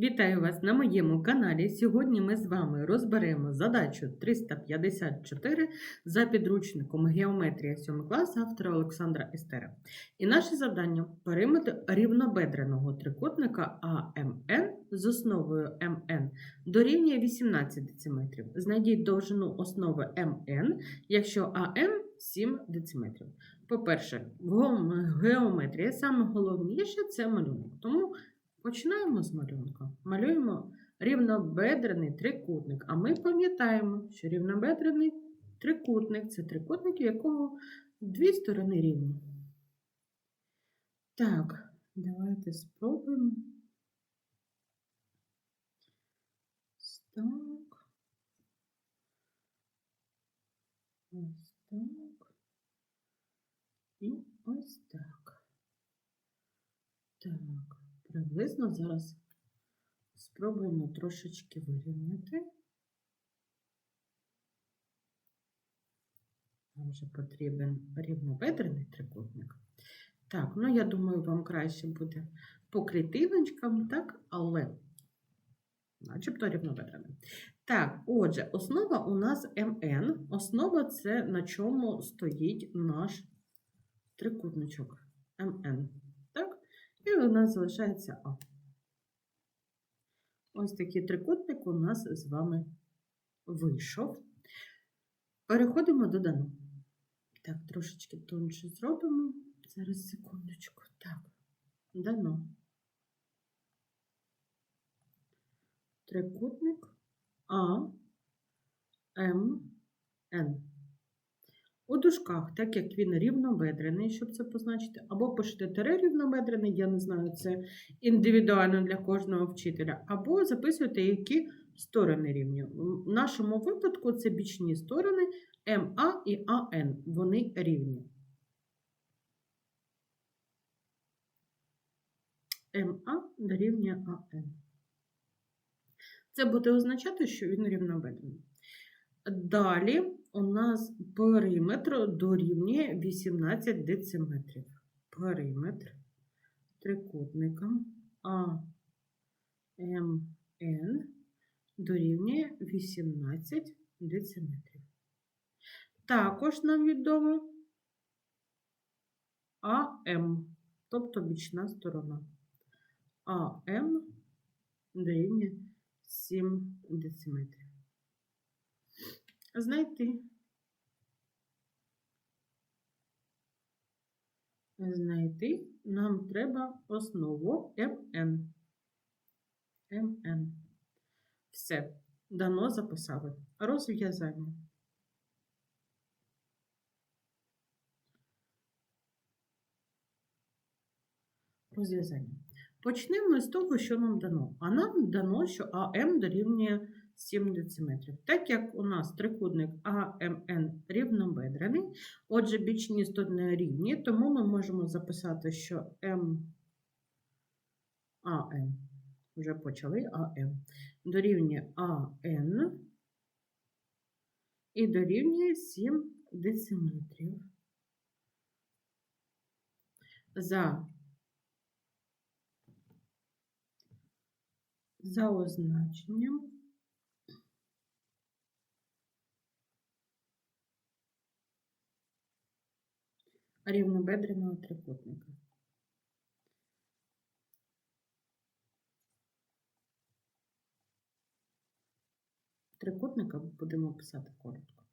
Вітаю вас на моєму каналі. Сьогодні ми з вами розберемо задачу 354 за підручником Геометрія 7 клас автора Олександра Естера. І наше завдання периметр рівнобедреного трикутника АМН з основою МН дорівнює 18 дециметрів. Знайдіть довжину основи МН, якщо АМ 7 дециметрів. По-перше, в геометрії саме головніше це малюнок. Тому Починаємо з малюнка. Малюємо рівнобедрений трикутник. А ми пам'ятаємо, що рівнобедрений трикутник це трикутник, у якого дві сторони рівні. Так, давайте спробуємо. Так. Ось так. І ось так. Так. Приблизно зараз спробуємо трошечки вирівняти. Нам вже потрібен рівнобедрений трикутник. Так, ну я думаю, вам краще буде по клітиночкам, так, але начебто рівнобедрений. Так, отже, основа у нас МН. Основа це на чому стоїть наш трикутничок МН. І у нас залишається А. Ось такий трикутник у нас з вами вийшов. Переходимо до дано. Так, трошечки тонше зробимо. Зараз секундочку. Так, дано. Трикутник А, М, Н. У дужках, так як він рівнобедрений, щоб це позначити, або пишете тире рівнобедрений, я не знаю, це індивідуально для кожного вчителя, або записуєте, які сторони рівні. В нашому випадку це бічні сторони МА і АН. Вони рівні. МА дорівнює АН. Це буде означати, що він рівнобедрений. Далі у нас периметр дорівнює 18 дециметрів. Периметр трикутника АМН дорівнює 18 дециметрів. Також нам відомо АМ, тобто бічна сторона. АМ дорівнює 7 дециметрів знайти. Знайти нам треба основу МН. МН. Все, дано записали. Розв'язання. Розв'язання. Почнемо з того, що нам дано. А нам дано, що АМ дорівнює 7 дециметрів. Так як у нас трикутник АМН рівнобедрений, отже, бічні сторони рівні, тому ми можемо записати, що МАН, вже почали АМ, дорівнює АН і дорівнює 7 дециметрів. За за означенням рівнобедреного трикутника. Трикутника будемо писати коротко.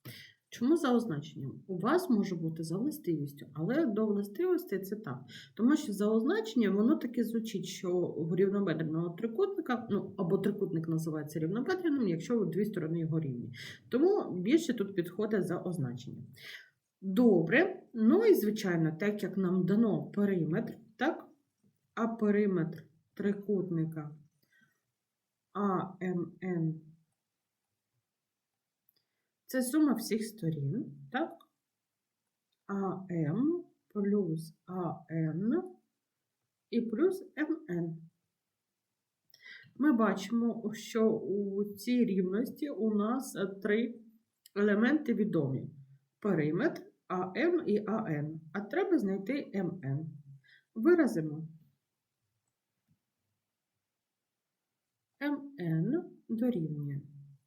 Чому за означенням? У вас може бути за властивістю, але до властивості це так. Тому що за означенням воно таки звучить, що у рівнобедреного трикутника, ну або трикутник називається рівнобедреним, якщо дві сторони його рівні. Тому більше тут підходить за означенням. Добре, ну і звичайно, так як нам дано периметр, так? А периметр трикутника АМН це сума всіх сторін, так? АМ плюс АН і плюс МН. Ми бачимо, що у цій рівності у нас три елементи відомі периметр АМ і АН, а треба знайти МН. Виразимо. МН дорівнює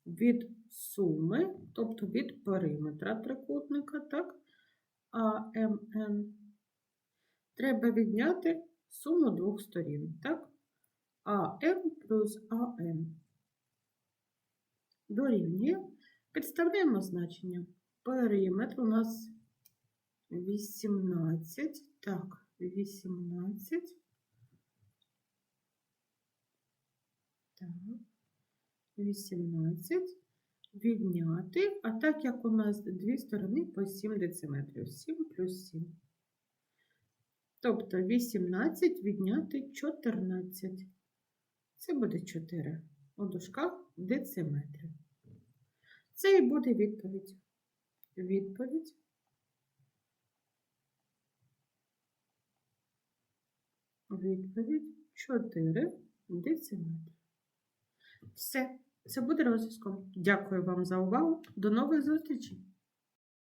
від суми, тобто від периметра трикутника, так, АМН. Треба відняти суму двох сторін, так? АМ плюс АН. Дорівнює. Підставляємо значення. Периметр у нас 18. Так, 18. Так. 18. Відняти. А так як у нас дві сторони по 7 дециметрів. 7 плюс 7. Тобто 18 відняти 14. Це буде 4 у дужках дециметрів. Це і буде відповідь. Відповідь. Відповідь 4 дециметри. Все, це буде розв'язком. Дякую вам за увагу. До нових зустрічей!